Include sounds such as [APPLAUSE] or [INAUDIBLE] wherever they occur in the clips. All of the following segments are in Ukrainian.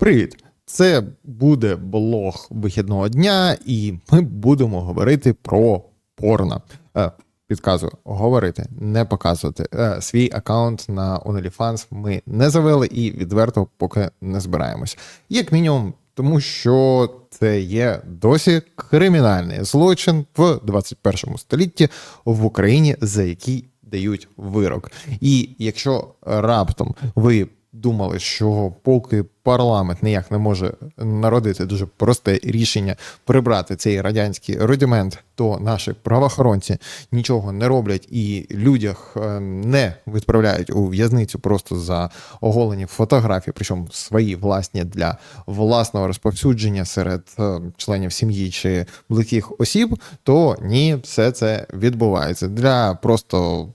Привіт! Це буде блог вихідного дня, і ми будемо говорити про порно. Е, підказую, говорити, не показувати. Е, свій аккаунт на OnlyFans ми не завели і відверто поки не збираємось. Як мінімум, тому що це є досі кримінальний злочин в 21 столітті в Україні, за який дають вирок. І якщо раптом ви думали, що поки парламент ніяк не може народити дуже просте рішення прибрати цей радянський рудимент, то наші правоохоронці нічого не роблять і людях е, не відправляють у в'язницю просто за оголені фотографії, причому свої власні для власного розповсюдження серед е, членів сім'ї чи близьких осіб, то ні, все це відбувається. Для просто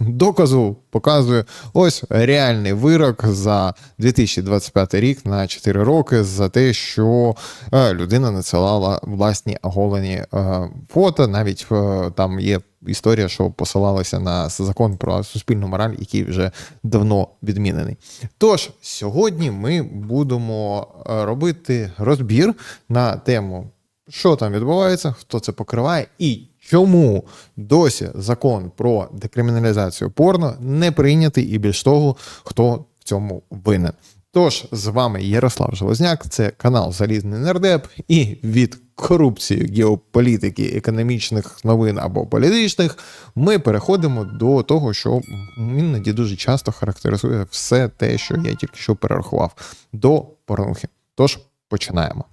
доказу показує ось реальний вирок за 2025 рік на 4 роки за те, що е, людина надсилала власні оголені е, фото. Навіть е, там є історія, що посилалася на закон про суспільну мораль, який вже давно відмінений. Тож сьогодні ми будемо робити розбір на тему. Що там відбувається, хто це покриває, і чому досі закон про декриміналізацію порно не прийнятий, і більш того, хто в цьому винен. Тож з вами Ярослав Железняк, це канал Залізний Нердеп, і від корупції, геополітики, економічних новин або політичних ми переходимо до того, що іноді дуже часто характеризує все те, що я тільки що перерахував, до порнухи. Тож починаємо.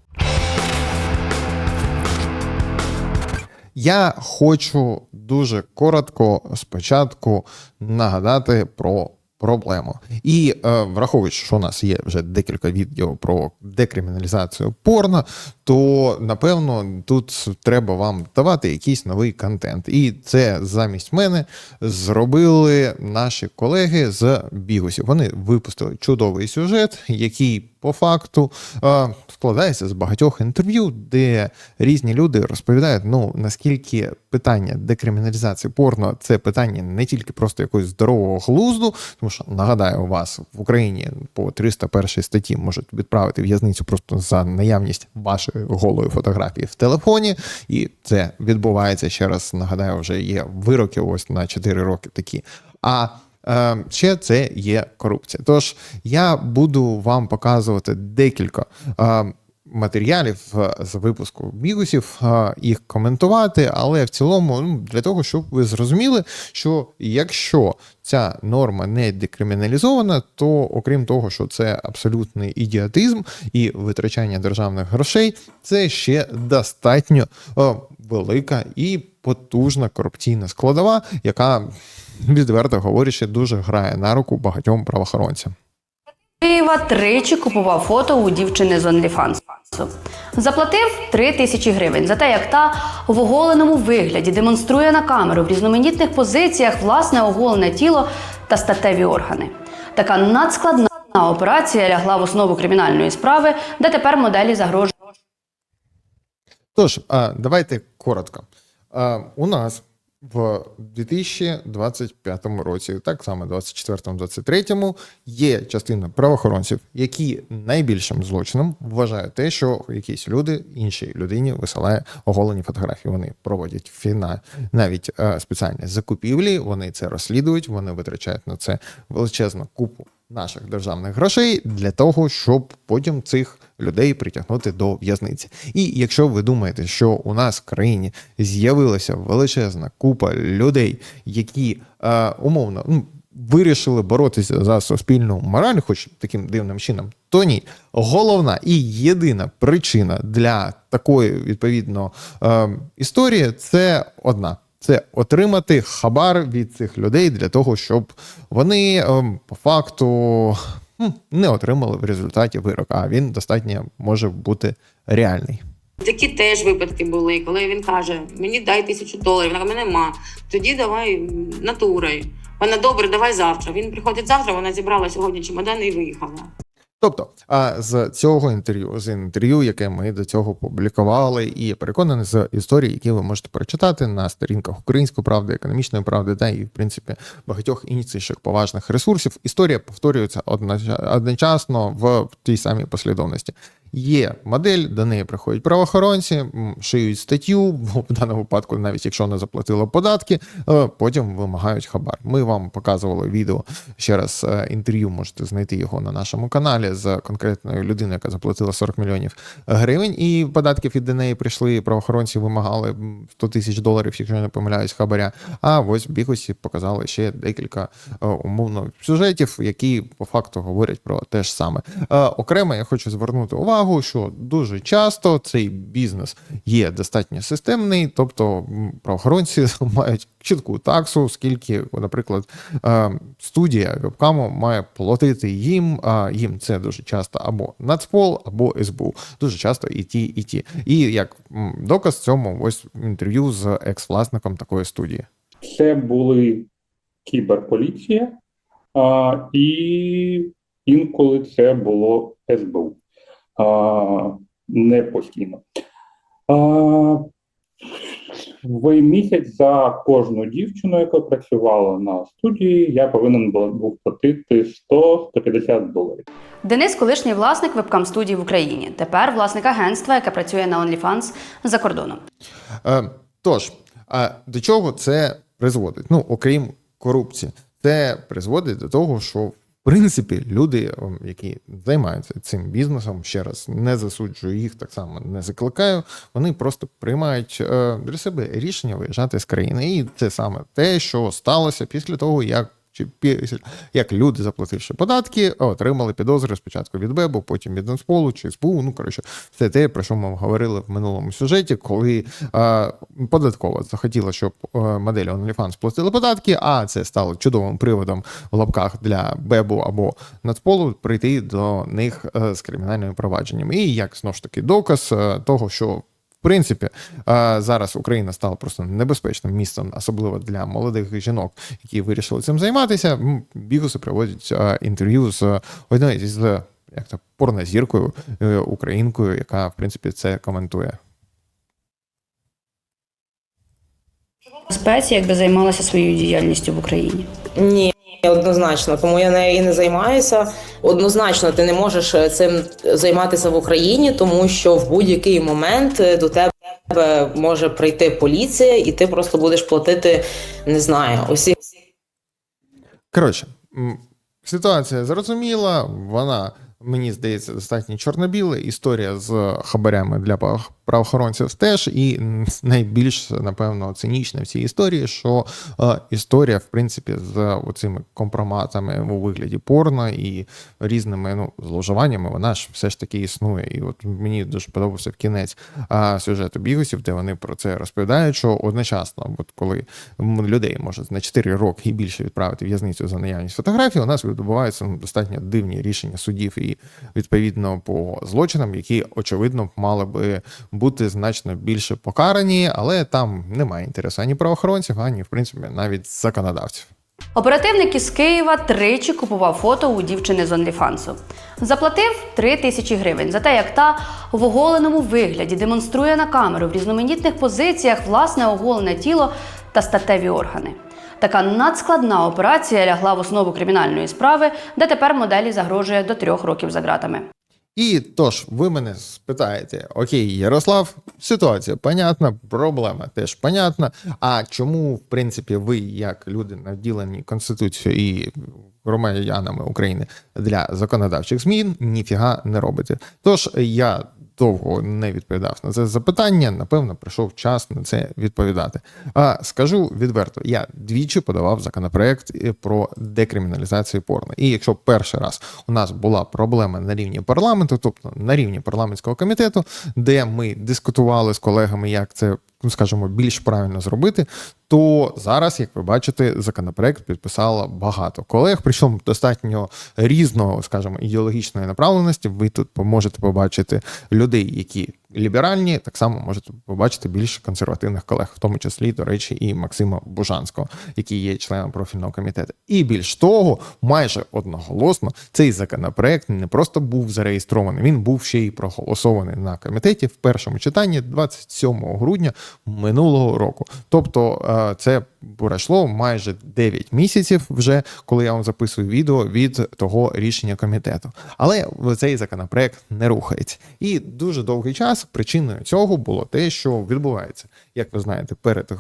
Я хочу дуже коротко спочатку нагадати про проблему. І е, враховуючи, що у нас є вже декілька відео про декриміналізацію порно, то напевно тут треба вам давати якийсь новий контент. І це замість мене зробили наші колеги з Бігусів. Вони випустили чудовий сюжет, який по факту е, складається з багатьох інтерв'ю, де різні люди розповідають, ну наскільки питання декриміналізації порно це питання не тільки просто якогось здорового глузду, тому що нагадаю, вас в Україні по 301 статті можуть відправити в'язницю просто за наявність вашої голої фотографії в телефоні, і це відбувається ще раз. Нагадаю, вже є вироки ось на 4 роки такі. А Е, Ще це є корупція. Тож я буду вам показувати декілька е, матеріалів е, з випуску бігусів, е, їх коментувати, але в цілому ну, для того, щоб ви зрозуміли, що якщо ця норма не декриміналізована, то окрім того, що це абсолютний ідіотизм і витрачання державних грошей, це ще достатньо е, велика і потужна корупційна складова, яка відверто говорячи, дуже грає на руку багатьом правоохоронцям. Києва тричі купував фото у дівчини з OnlyFans. Заплатив 3 тисячі гривень за те, як та в оголеному вигляді демонструє на камеру в різноманітних позиціях власне оголене тіло та статеві органи. Така надскладна операція лягла в основу кримінальної справи, де тепер моделі загрожує. Тож, давайте коротко. У нас в 2025 році, так само 24-23, є частина правоохоронців, які найбільшим злочином вважають те, що якісь люди іншій людині висилає оголені фотографії. Вони проводять фіна навіть е, спеціальні закупівлі. Вони це розслідують, вони витрачають на це величезну купу наших державних грошей для того, щоб потім цих людей притягнути до в'язниці. І якщо ви думаєте, що у нас в країні з'явилася величезна купа людей, які е, умовно ну, вирішили боротися за суспільну мораль, хоч таким дивним чином, то ні. Головна і єдина причина для такої відповідно е, історії це одна. Це отримати хабар від цих людей для того, щоб вони ем, по факту не отримали в результаті вирок, а він достатньо може бути реальний. Такі теж випадки були, коли він каже: мені дай тисячу доларів, каже, мене нема. Тоді давай натурою. Вона добре, давай завтра. Він приходить завтра, вона зібрала сьогодні чемодан і виїхала. Тобто, а з цього інтерв'ю, з інтерв'ю, яке ми до цього публікували, і я переконаний з історій, які ви можете прочитати на сторінках Української правди, економічної правди, та і в принципі багатьох інших поважних ресурсів. Історія повторюється одноч- одночасно в тій самій послідовності. Є модель, до неї приходять правоохоронці, шиють статтю, [LAUGHS] в даному випадку, навіть якщо не заплатила податки, е, потім вимагають хабар. Ми вам показували відео ще раз е, інтерв'ю, можете знайти його на нашому каналі з конкретною людиною, яка заплатила 40 мільйонів гривень, і податків від неї прийшли. Правоохоронці вимагали м, 100 тисяч доларів, якщо не помиляюсь, хабаря. А ось бігусі показали ще декілька е, умовно сюжетів, які по факту говорять про те ж саме. Окремо я хочу звернути увагу, що дуже часто цей бізнес є достатньо системний, тобто правоохоронці [LAUGHS] мають чітку таксу, скільки, наприклад, е, студія вебкаму має платити їм. А їм це дуже часто або Нацпол, або СБУ. Дуже часто і ті, і ті. І як доказ цьому, ось інтерв'ю з екс-власником такої студії. Це були кіберполіція, а, і інколи це було СБУ. А, не постійно. В місяць за кожну дівчину, яка працювала на студії, я повинен був був платити 100-150 доларів. Денис, колишній власник вебкам студії в Україні. Тепер власник агентства, яке працює на OnlyFans за кордоном. Е, тож, а до чого це призводить? Ну, окрім корупції, це призводить до того, що в принципі люди, ем, які займаються цим бізнесом, ще раз не засуджую їх, так само не закликаю. Вони просто приймають е, для себе рішення виїжджати з країни. І це саме те, що сталося після того, як. Чи як люди, заплативши податки, отримали підозри спочатку від Бебу, потім від Нацполу чи СБУ. Ну коротше, все те, про що ми говорили в минулому сюжеті, коли е, податкова захотіла, щоб моделі OnlyFans платили податки, а це стало чудовим приводом в лапках для Бебу або Нацполу прийти до них е, з кримінальними провадженнями. І як знову ж таки доказ е, того, що принципі, е, зараз Україна стала просто небезпечним містом, особливо для молодих жінок, які вирішили цим займатися. Бігуси проводять е, інтерв'ю з одною з як то порнозіркою е, українкою, яка в принципі це коментує. Спеція, якби займалася своєю діяльністю в Україні. Ні, однозначно, тому я нею і не займаюся. Однозначно, ти не можеш е, цим займатися в Україні, тому що в будь-який момент е, до тебе може прийти поліція, і ти просто будеш платити, не знаю, усі Коротше, ситуація зрозуміла, вона. Мені здається, достатньо чорно-біла. Історія з хабарями для правоохоронців теж. І найбільш, напевно, цинічне в цій історії, що е, історія, в принципі, з оцими компроматами у вигляді порно і різними ну, зловживаннями, вона ж все ж таки існує. І от мені дуже подобався в кінець сюжету бігусів, де вони про це розповідають, що одночасно, от коли людей може на 4 роки і більше відправити в'язницю за наявність фотографій, у нас відбуваються ну, достатньо дивні рішення судів і відповідно по злочинам, які очевидно мали би бути значно більше покарані, але там немає інтересу ані правоохоронців, ані в принципі навіть законодавців. Оперативник із Києва тричі купував фото у дівчини з OnlyFans. Заплатив 3 тисячі гривень за те, як та в оголеному вигляді демонструє на камеру в різноманітних позиціях власне оголене тіло та статеві органи. Така надскладна операція лягла в основу кримінальної справи, де тепер моделі загрожує до трьох років за ґратами. І тож, ви мене спитаєте: Окей, Ярослав, ситуація понятна, проблема теж понятна. А чому, в принципі, ви, як люди, наділені Конституцією і громадянами України для законодавчих змін, ніфіга не робите? Тож я довго не відповідав на це запитання. Напевно, прийшов час на це відповідати. А скажу відверто, я двічі подавав законопроект е, про декриміналізацію порно. І якщо перший раз у нас була проблема на рівні парламенту, тобто на рівні парламентського комітету, де ми дискутували з колегами, як це. Ну, скажімо, більш правильно зробити, то зараз, як ви бачите, законопроект підписало багато колег, причому достатньо різного, скажімо, ідеологічної направленості. Ви тут можете побачити людей, які ліберальні, так само можете побачити більше консервативних колег, в тому числі, до речі, і Максима Бужанського, який є членом профільного комітету. І більш того, майже одноголосно цей законопроект не просто був зареєстрований, він був ще й проголосований на комітеті в першому читанні 27 грудня минулого року. Тобто, е, це пройшло майже 9 місяців вже, коли я вам записую відео від того рішення комітету. Але цей законопроект не рухається. І дуже довгий час причиною цього було те, що відбувається, як ви знаєте, перед е,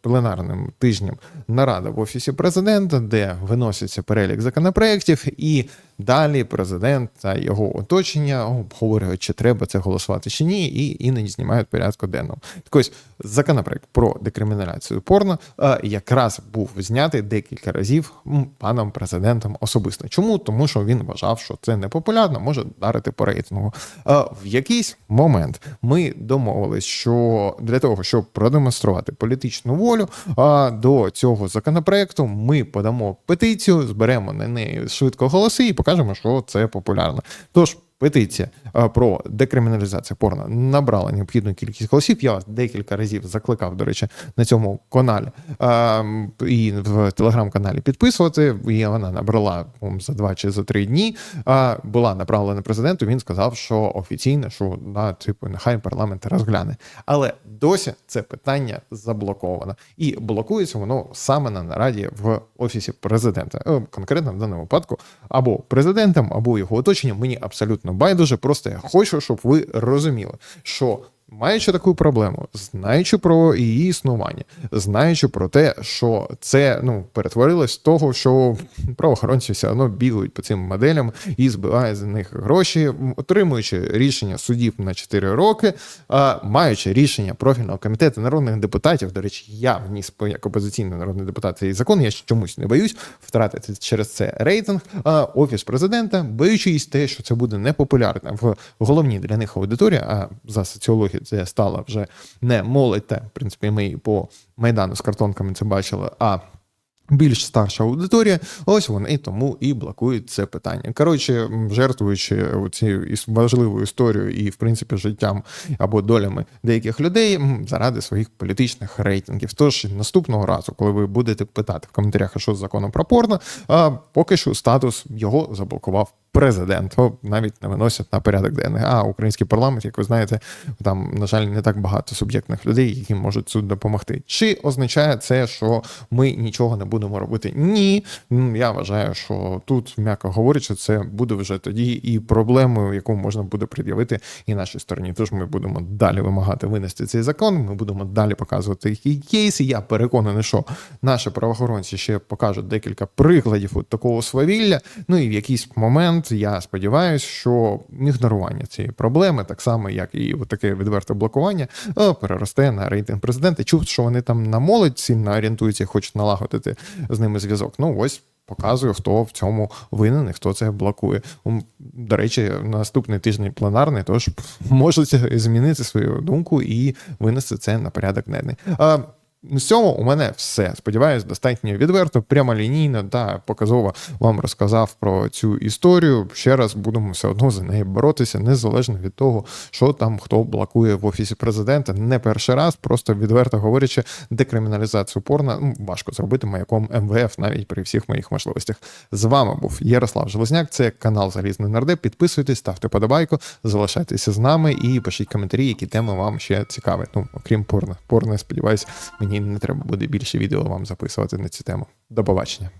пленарним тижнем нарада в офісі президента, де виноситься перелік законопроєктів, і далі президент та його оточення обговорюють, чи треба це голосувати чи ні, і іноді знімають порядку денного. Так ось законопроект про декриміналізацію порно е, якраз був знятий декілька разів паном президентом особисто. Чому? Тому що він вважав, що це непопулярно, може вдарити по рейтингу. Е, В якийсь момент ми домовились, що для того, щоб продемонструвати політичну волю е, до цього законопроекту, ми подамо петицію, зберемо на неї швидко голоси і покажемо, що це популярно. Тож. Петиція е, про декриміналізацію порно набрала необхідну кількість голосів. Я вас декілька разів закликав, до речі, на цьому каналі е, і в телеграм-каналі підписувати. І вона набрала за два чи за три дні. Е, була направлена президенту. Він сказав, що офіційно, що да, типу, нехай парламент розгляне. Але досі це питання заблоковано, і блокується воно саме на нараді в офісі президента. Е, Конкретно в даному випадку або президентом, або його оточенням. Мені абсолютно байдуже. Просто я хочу, щоб ви розуміли, що. Маючи таку проблему, знаючи про її існування, знаючи про те, що це ну перетворилось з того, що правоохоронці все одно бігають по цим моделям і збивають з них гроші, отримуючи рішення судів на 4 роки, а маючи рішення профільного комітету народних депутатів. До речі, я вніс як опозиційний народний депутат цей закон. Я чомусь не боюсь втратити через це рейтинг. А офіс президента, боючись те, що це буде непопулярно в головній для них аудиторії, а за соціологію це стала вже не молодь, та в принципі ми і по майдану з картонками це бачили. а більш старша аудиторія, ось вони тому і блокують це питання. Коротше, жертвуючи цією важливою історією і, в принципі, життям або долями деяких людей заради своїх політичних рейтингів. Тож наступного разу, коли ви будете питати в коментарях, а що з законом про порно, а, поки що статус його заблокував президент. Його навіть не виносять на порядок денний. А український парламент, як ви знаєте, там, на жаль, не так багато суб'єктних людей, які можуть тут допомогти. Чи означає це, що ми нічого не будемо робити? Ні. М, Я вважаю, що тут, м'яко говорячи, це буде вже тоді і проблемою, яку можна буде пред'явити і нашій стороні. Тож ми будемо далі вимагати винести цей закон. Ми будемо далі показувати які кейси. Я переконаний, що наші правоохоронці ще покажуть декілька прикладів от такого свавілля. Ну і в якийсь момент я сподіваюся, що ігнорування цієї проблеми, так само як і таке відверте блокування, е, переросте на рейтинг президента. Чув, що вони там на молодь сильно орієнтуються хочуть налагодити з ними зв'язок. Ну ось. Показую, хто в цьому винен і хто це блокує. До речі, наступний тиждень пленарний, тож можете змінити свою думку і винести це на порядок денний. А, з цього у мене все. Сподіваюсь, достатньо відверто, прямолінійно та показово вам розказав про цю історію. Ще раз будемо все одно за неї боротися, незалежно від того, що там хто блокує в офісі президента. Не перший раз, просто відверто говорячи, декриміналізацію порно ну, важко зробити маяком МВФ навіть при всіх моїх можливостях. З вами був Ярослав Железняк. Це канал Залізний Нардеп. Підписуйтесь, ставте подобайку, залишайтеся з нами і пишіть коментарі, які теми вам ще цікаві. Ну, окрім порно. Порно, сподіваюсь, мені не треба буде більше відео вам записувати на цю тему. До побачення.